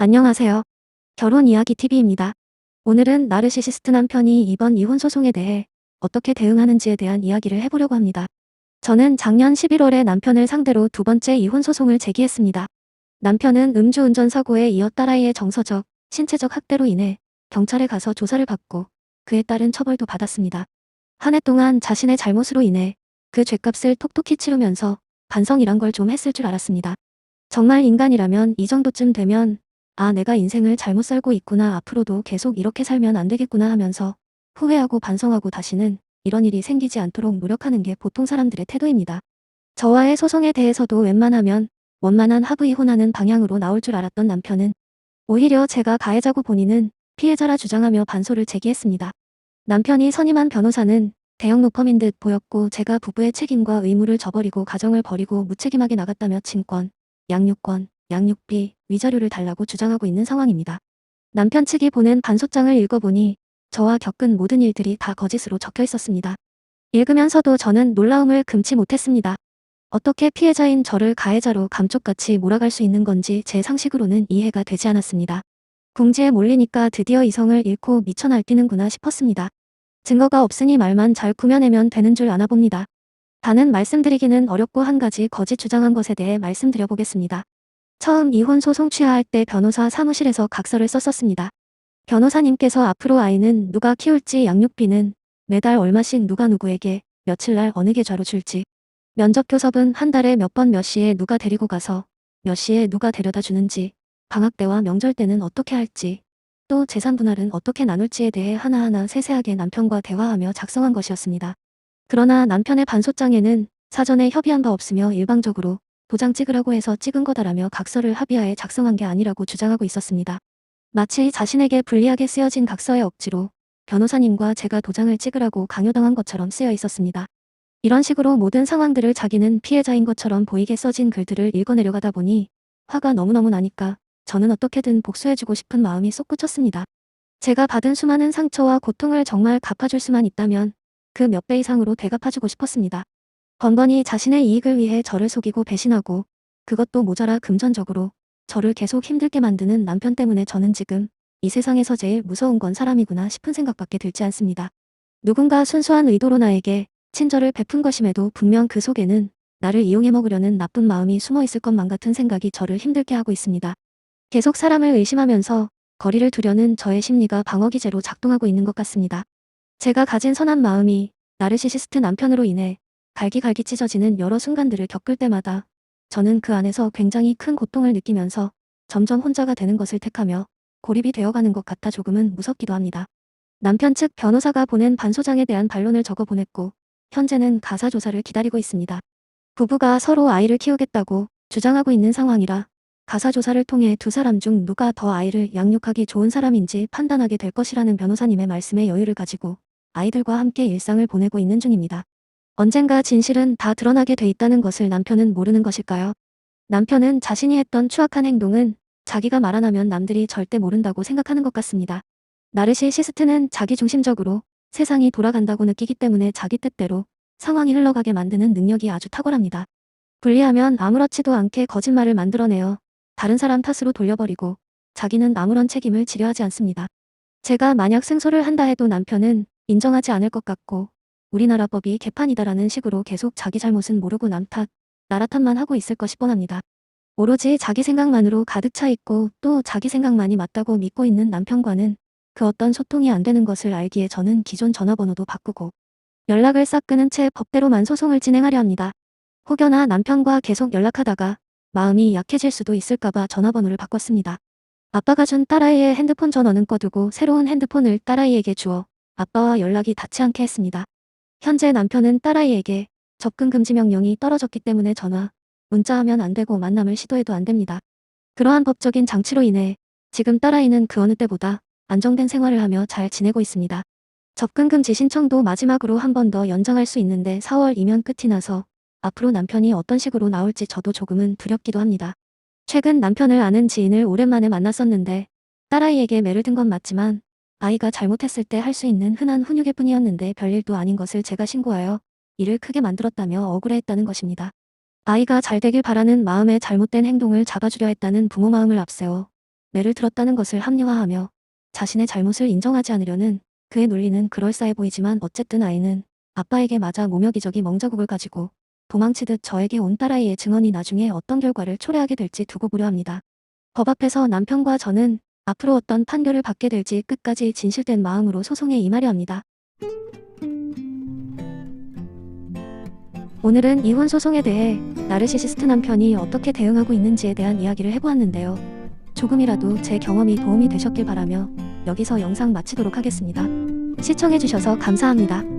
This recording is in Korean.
안녕하세요. 결혼 이야기 TV입니다. 오늘은 나르시시스트 남편이 이번 이혼 소송에 대해 어떻게 대응하는지에 대한 이야기를 해보려고 합니다. 저는 작년 11월에 남편을 상대로 두 번째 이혼 소송을 제기했습니다. 남편은 음주운전 사고에 이어 딸아이의 정서적, 신체적 학대로 인해 경찰에 가서 조사를 받고 그에 따른 처벌도 받았습니다. 한 해 동안 자신의 잘못으로 인해 그 죄값을 톡톡히 치르면서 반성이란 걸 좀 했을 줄 알았습니다. 정말 인간이라면 이 정도쯤 되면 아, 내가 인생을 잘못 살고 있구나. 앞으로도 계속 이렇게 살면 안 되겠구나 하면서 후회하고 반성하고 다시는 이런 일이 생기지 않도록 노력하는 게 보통 사람들의 태도입니다. 저와의 소송에 대해서도 웬만하면 원만한 합의 이혼하는 방향으로 나올 줄 알았던 남편은 오히려 제가 가해자고 본인은 피해자라 주장하며 반소를 제기했습니다. 남편이 선임한 변호사는 대형 로펌인 듯 보였고 제가 부부의 책임과 의무를 저버리고 가정을 버리고 무책임하게 나갔다며 친권, 양육권, 양육비, 위자료를 달라고 주장하고 있는 상황입니다. 남편 측이 보낸 반소장을 읽어보니 저와 겪은 모든 일들이 다 거짓으로 적혀 있었습니다. 읽으면서도 저는 놀라움을 금치 못했습니다. 어떻게 피해자인 저를 가해자로 감쪽같이 몰아갈 수 있는 건지 제 상식으로는 이해가 되지 않았습니다. 궁지에 몰리니까 드디어 이성을 잃고 미쳐 날뛰는구나 싶었습니다. 증거가 없으니 말만 잘 구며내면 되는 줄 아나 봅니다. 다는 말씀드리기는 어렵고 한 가지 거짓 주장한 것에 대해 말씀드려보겠습니다. 처음 이혼 소송 취하할 때 변호사 사무실에서 각서를 썼었습니다. 변호사님께서 앞으로 아이는 누가 키울지 양육비는 매달 얼마씩 누가 누구에게 며칠 날 어느 계좌로 줄지 면접 교섭은 한 달에 몇 번 몇 시에 누가 데리고 가서 몇 시에 누가 데려다 주는지 방학 때와 명절 때는 어떻게 할지 또 재산 분할은 어떻게 나눌지에 대해 하나하나 세세하게 남편과 대화하며 작성한 것이었습니다. 그러나 남편의 반소장에는 사전에 협의한 바 없으며 일방적으로 도장 찍으라고 해서 찍은 거다라며 각서를 합의하에 작성한 게 아니라고 주장하고 있었습니다. 마치 자신에게 불리하게 쓰여진 각서에 억지로 변호사님과 제가 도장을 찍으라고 강요당한 것처럼 쓰여 있었습니다. 이런 식으로 모든 상황들을 자기는 피해자인 것처럼 보이게 써진 글들을 읽어내려가다 보니 화가 너무너무 나니까 저는 어떻게든 복수해주고 싶은 마음이 솟구쳤습니다. 제가 받은 수많은 상처와 고통을 정말 갚아줄 수만 있다면 그 몇 배 이상으로 대갚아주고 싶었습니다. 번번이 자신의 이익을 위해 저를 속이고 배신하고 그것도 모자라 금전적으로 저를 계속 힘들게 만드는 남편 때문에 저는 지금 이 세상에서 제일 무서운 건 사람이구나 싶은 생각밖에 들지 않습니다. 누군가 순수한 의도로 나에게 친절을 베푼 것임에도 분명 그 속에는 나를 이용해 먹으려는 나쁜 마음이 숨어 있을 것만 같은 생각이 저를 힘들게 하고 있습니다. 계속 사람을 의심하면서 거리를 두려는 저의 심리가 방어기제로 작동하고 있는 것 같습니다. 제가 가진 선한 마음이 나르시시스트 남편으로 인해 갈기갈기 찢어지는 여러 순간들을 겪을 때마다 저는 그 안에서 굉장히 큰 고통을 느끼면서 점점 혼자가 되는 것을 택하며 고립이 되어가는 것 같아 조금은 무섭기도 합니다. 남편 측 변호사가 보낸 반소장에 대한 반론을 적어 보냈고 현재는 가사 조사를 기다리고 있습니다. 부부가 서로 아이를 키우겠다고 주장하고 있는 상황이라 가사 조사를 통해 두 사람 중 누가 더 아이를 양육하기 좋은 사람인지 판단하게 될 것이라는 변호사님의 말씀에 여유를 가지고 아이들과 함께 일상을 보내고 있는 중입니다. 언젠가 진실은 다 드러나게 돼 있다는 것을 남편은 모르는 것일까요? 남편은 자신이 했던 추악한 행동은 자기가 말 안 하면 남들이 절대 모른다고 생각하는 것 같습니다. 나르시 시스트는 자기중심적으로 세상이 돌아간다고 느끼기 때문에 자기 뜻대로 상황이 흘러가게 만드는 능력이 아주 탁월합니다. 불리하면 아무렇지도 않게 거짓말을 만들어내어 다른 사람 탓으로 돌려버리고 자기는 아무런 책임을 지려 하지 않습니다. 제가 만약 승소를 한다 해도 남편은 인정하지 않을 것 같고 우리나라 법이 개판이다라는 식으로 계속 자기 잘못은 모르고 남 탓, 나라 탓만 하고 있을 것이 뻔합니다. 오로지 자기 생각만으로 가득 차 있고 또 자기 생각만이 맞다고 믿고 있는 남편과는 그 어떤 소통이 안 되는 것을 알기에 저는 기존 전화번호도 바꾸고 연락을 싹 끊은 채 법대로만 소송을 진행하려 합니다. 혹여나 남편과 계속 연락하다가 마음이 약해질 수도 있을까봐 전화번호를 바꿨습니다. 아빠가 준 딸아이의 핸드폰 전원은 꺼두고 새로운 핸드폰을 딸아이에게 주어 아빠와 연락이 닿지 않게 했습니다. 현재 남편은 딸아이에게 접근 금지 명령이 떨어졌기 때문에 전화, 문자하면 안 되고 만남을 시도해도 안 됩니다. 그러한 법적인 장치로 인해 지금 딸아이는 그 어느 때보다 안정된 생활을 하며 잘 지내고 있습니다. 접근 금지 신청도 마지막으로 한 번 더 연장할 수 있는데 4월이면 끝이 나서 앞으로 남편이 어떤 식으로 나올지 저도 조금은 두렵기도 합니다. 최근 남편을 아는 지인을 오랜만에 만났었는데 딸아이에게 매를 든 건 맞지만 아이가 잘못했을 때 할 수 있는 흔한 훈육일 뿐이었는데 별일도 아닌 것을 제가 신고하여 일을 크게 만들었다며 억울해했다는 것입니다. 아이가 잘 되길 바라는 마음에 잘못된 행동을 잡아주려 했다는 부모 마음을 앞세워 매를 들었다는 것을 합리화하며 자신의 잘못을 인정하지 않으려는 그의 논리는 그럴싸해 보이지만 어쨌든 아이는 아빠에게 맞아 모욕이적이 멍자국을 가지고 도망치듯 저에게 온 딸아이의 증언이 나중에 어떤 결과를 초래하게 될지 두고 보려 합니다. 법 앞에서 남편과 저는 앞으로 어떤 판결을 받게 될지 끝까지 진실된 마음으로 소송에 임하려 합니다. 오늘은 이혼 소송에 대해 나르시시스트 남편이 어떻게 대응하고 있는지에 대한 이야기를 해보았는데요. 조금이라도 제 경험이 도움이 되셨길 바라며 여기서 영상 마치도록 하겠습니다. 시청해주셔서 감사합니다.